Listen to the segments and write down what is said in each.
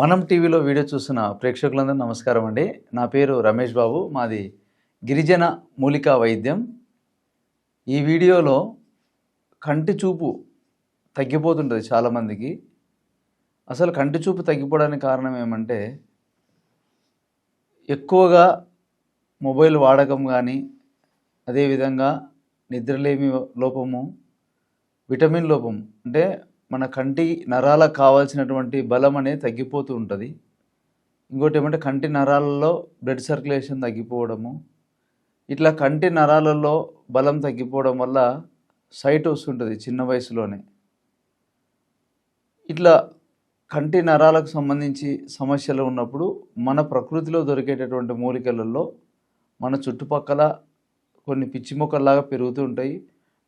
మనం టీవీలో వీడియో చూసిన ప్రేక్షకులందరూ నమస్కారం అండి. నా పేరు రమేష్ బాబు. మాది గిరిజన మూలికా వైద్యం. ఈ వీడియోలో కంటి చూపు తగ్గిపోతుంటుంది చాలామందికి. అసలు కంటి చూపు తగ్గిపోవడానికి కారణం ఏమంటే ఎక్కువగా మొబైల్ వాడకం కానీ అదేవిధంగా నిద్రలేమి లోపము విటమిన్ లోపం అంటే మన కంటి నరాలకు కావాల్సినటువంటి బలం అనేది తగ్గిపోతూ ఉంటుంది. ఇంకోటి ఏమంటే కంటి నరాలలో బ్లడ్ సర్క్యులేషన్ తగ్గిపోవడము. ఇట్లా కంటి నరాలలో బలం తగ్గిపోవడం వల్ల సైట్ వస్తుంటుంది చిన్న వయసులోనే. ఇట్లా కంటి నరాలకు సంబంధించి సమస్యలు ఉన్నప్పుడు మన ప్రకృతిలో దొరికేటటువంటి మూలికలలో మన చుట్టుపక్కల కొన్ని పిచ్చి మొక్కల్లాగా పెరుగుతూ ఉంటాయి.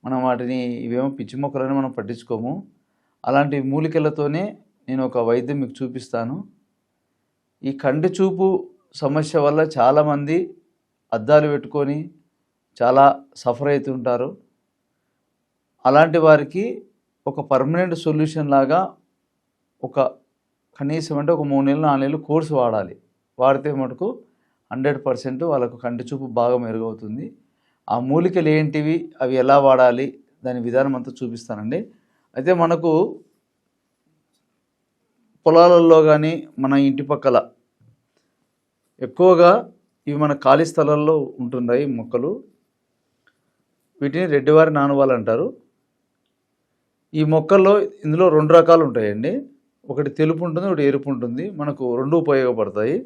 మనం వాటిని ఇవేమో పిచ్చి మొక్కలని మనం పట్టించుకోము. అలాంటి మూలికలతోనే నేను ఒక వైద్యం మీకు చూపిస్తాను. ఈ కంటి చూపు సమస్య వల్ల చాలామంది అద్దాలు పెట్టుకొని చాలా సఫర్ అవుతుంటారు అలాంటి వారికి ఒక పర్మనెంట్ సొల్యూషన్ లాగా ఒక కనీసం అంటే ఒక మూడు నెలలు నాలుగు నెలలు కోర్సు వాడాలి. వాడితే మటుకు హండ్రెడ్ పర్సెంట్ వాళ్ళకు కంటి చూపు బాగా మెరుగవుతుంది. ఆ మూలికలు ఏంటివి అవి ఎలా వాడాలి దాని విధానం అంతా చూపిస్తానండి. అయితే మనకు పొలాలలో కానీ మన ఇంటి పక్కల ఎక్కువగా ఇవి మన ఖాళీ స్థలాల్లో ఉంటున్నాయి మొక్కలు. వీటిని రెడ్డివారి నానువాలు అంటారు. ఈ మొక్కల్లో ఇందులో రెండు రకాలు ఉంటాయండి. ఒకటి తెలుపు ఉంటుంది ఒకటి ఎరుపు ఉంటుంది. మనకు రెండు ఉపయోగపడతాయి.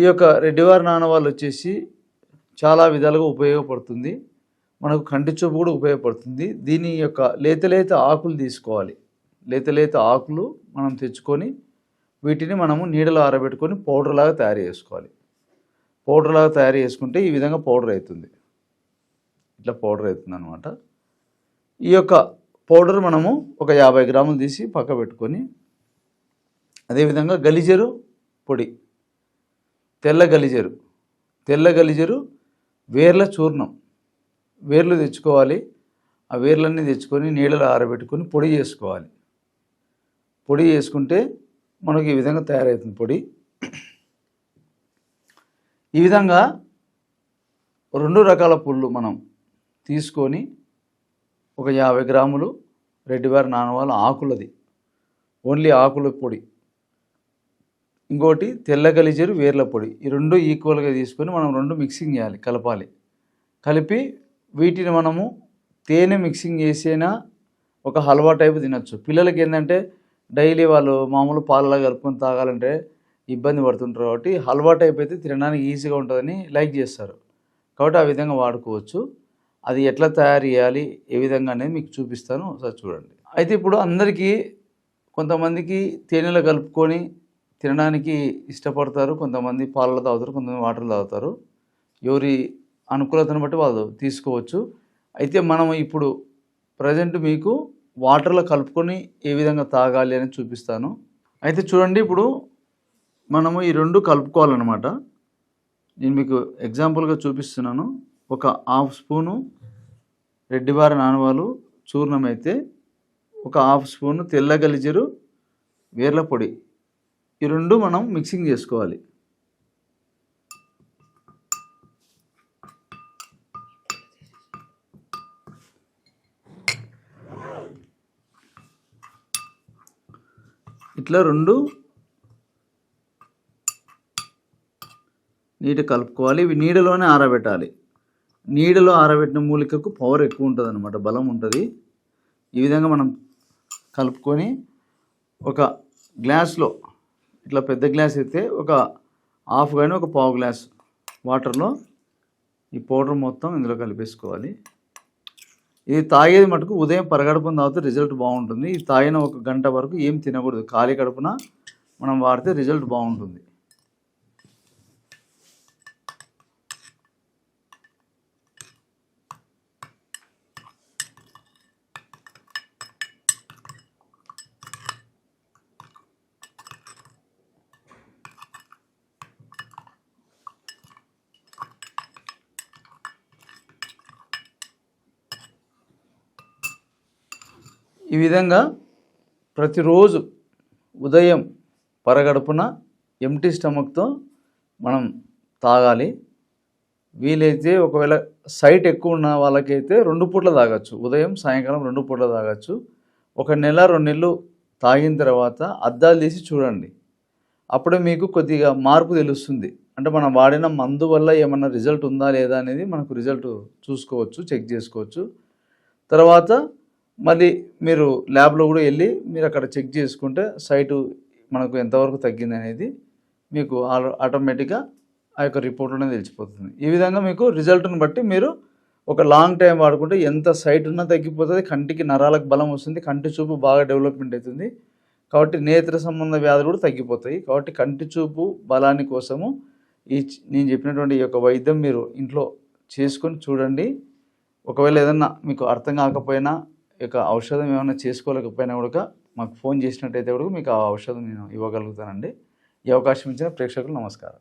ఈ యొక్క రెడ్డివారి నానవాళ్ళు వచ్చేసి చాలా విధాలుగా ఉపయోగపడుతుంది. మనకు కంటి చూపు కూడా ఉపయోగపడుతుంది. దీని యొక్క లేత లేత ఆకులు తీసుకోవాలి. లేత లేత ఆకులు మనం తెచ్చుకొని వీటిని మనము నీడలో ఆరబెట్టుకొని పౌడర్లాగా తయారు చేసుకోవాలి. పౌడర్లాగా తయారు చేసుకుంటే ఈ విధంగా పౌడర్ అవుతుంది. ఇట్లా పౌడర్ అవుతుంది అనమాట ఈ యొక్క పౌడర్ మనము ఒక యాభై గ్రాములు తీసి పక్క పెట్టుకొని అదేవిధంగా గలిజరు పొడి తెల్ల గలిజరు. తెల్ల గలిజరు వేర్ల చూర్ణం. వేర్లు తెచ్చుకోవాలి. ఆ వేర్లన్నీ తెచ్చుకొని నీళ్ళలో ఆరబెట్టుకొని పొడి చేసుకోవాలి. పొడి చేసుకుంటే మనకు ఈ విధంగా తయారవుతుంది పొడి. ఈ విధంగా రెండు రకాల పుళ్ళు మనం తీసుకొని ఒక యాభై గ్రాములు రెడ్డివారి నానవాళ్ళ ఆకులది. ఓన్లీ ఆకుల పొడి. ఇంకోటి తెల్ల గలిజరు వేర్ల పొడి. ఈ రెండు ఈక్వల్గా తీసుకొని మనం రెండు మిక్సింగ్ చేయాలి కలపాలి. కలిపి వీటిని మనము తేనె మిక్సింగ్ చేసేనా ఒక హల్వా టైపు తినచ్చు. పిల్లలకి ఏంటంటే డైలీ వాళ్ళు మామూలు పాలలో కలుపుకొని తాగాలంటే ఇబ్బంది పడుతుంటారు కాబట్టి హల్వా టైప్ అయితే తినడానికి ఈజీగా ఉంటుందని లైక్ చేస్తారు. కాబట్టి ఆ విధంగా వాడుకోవచ్చు. అది ఎట్లా తయారు చేయాలి ఏ విధంగా అనేది మీకు చూపిస్తాను. ఒకసారి చూడండి. అయితే ఇప్పుడు అందరికీ కొంతమందికి తేనెలో కలుపుకొని తినడానికి ఇష్టపడతారు కొంతమంది పాలలో తాగుతారు కొంతమంది వాటర్ తాగుతారు. ఎవరి అనుకూలతను బట్టి వాళ్ళు తీసుకోవచ్చు. అయితే మనం ఇప్పుడు ప్రజెంట్ మీకు వాటర్లో కలుపుకొని ఏ విధంగా తాగాలి అని చూపిస్తాను. అయితే చూడండి ఇప్పుడు మనము ఈ రెండు కలుపుకోవాలన్నమాట. నేను మీకు ఎగ్జాంపుల్గా చూపిస్తున్నాను. ఒక హాఫ్ స్పూను రెడ్డివారి నానవాలు చూర్ణం అయితే ఒక హాఫ్ స్పూను తెల్ల గలిజరు వేర్ల పొడి. ఈ రెండు మనం మిక్సింగ్ చేసుకోవాలి. ఇట్లా రెండు నీట కలుపుకోవాలి. ఇవి నీడలోనే ఆరబెట్టాలి. నీడలో ఆరబెట్టిన మూలికకు పవర్ ఎక్కువ ఉంటుంది అనమాట బలం ఉంటుంది. ఈ విధంగా మనం కలుపుకొని ఒక గ్లాస్లో ఇట్లా పెద్ద గ్లాస్ అయితే ఒక హాఫ్ కానీ ఒక పావు గ్లాస్ వాటర్లో ఈ పౌడర్ మొత్తం ఇందులో కలిపేసుకోవాలి. ఇది తాగేది మటుకు ఉదయం పరగడుపున తాగితే రిజల్ట్ బాగుంటుంది. ఇది తాగిన ఒక గంట వరకు ఏం తినకూడదు. ఖాళీ కడుపున మనం వాడితే రిజల్ట్ బాగుంటుంది. ఈ విధంగా ప్రతిరోజు ఉదయం పరగడుపున ఎంటీ స్టమక్తో మనం తాగాలి. వీలైతే ఒకవేళ సైట్ ఎక్కువ ఉన్న వాళ్ళకైతే రెండు పూట్ల తాగొచ్చు. ఉదయం సాయంకాలం రెండు పూట్ల తాగొచ్చు. ఒక నెల రెండు నెలలు తాగిన తర్వాత అద్దాలు తీసి చూడండి. అప్పుడే మీకు కొద్దిగా మార్పు తెలుస్తుంది. అంటే మనం వాడిన మందు వల్ల ఏమన్నా రిజల్ట్ ఉందా లేదా అనేది మనకు రిజల్ట్ చూసుకోవచ్చు చెక్ చేసుకోవచ్చు. తర్వాత మళ్ళీ మీరు ల్యాబ్లో కూడా వెళ్ళి మీరు అక్కడ చెక్ చేసుకుంటే సైటు మనకు ఎంతవరకు తగ్గింది అనేది మీకు ఆటో- ఆటోమేటిక్గా ఆ యొక్క రిపోర్ట్లోనే తెలిసిపోతుంది. ఈ విధంగా మీకు రిజల్ట్ని బట్టి మీరు ఒక లాంగ్ టైం వాడుకుంటే ఎంత సైట్ ఉన్నా తగ్గిపోతుంది కంటికి నరాలకు బలం వస్తుంది కంటి చూపు బాగా డెవలప్మెంట్ అవుతుంది. కాబట్టి నేత్ర సంబంధ వ్యాధులు కూడా తగ్గిపోతాయి. కాబట్టి కంటి చూపు బలాన్ని కోసము ఈ నేను చెప్పినటువంటి ఈ యొక్క వైద్యం మీరు ఇంట్లో చేసుకొని చూడండి. ఒకవేళ ఏదన్నా మీకు అర్థం కాకపోయినా యొక్క ఔషధం ఏమైనా చేసుకోలేకపోయినా కూడా మాకు ఫోన్ చేసినట్టయితే కూడా మీకు ఆ ఔషధం నేను ఇవ్వగలుగుతానండి. ఈ అవకాశం ఇచ్చిన ప్రేక్షకులు నమస్కారం.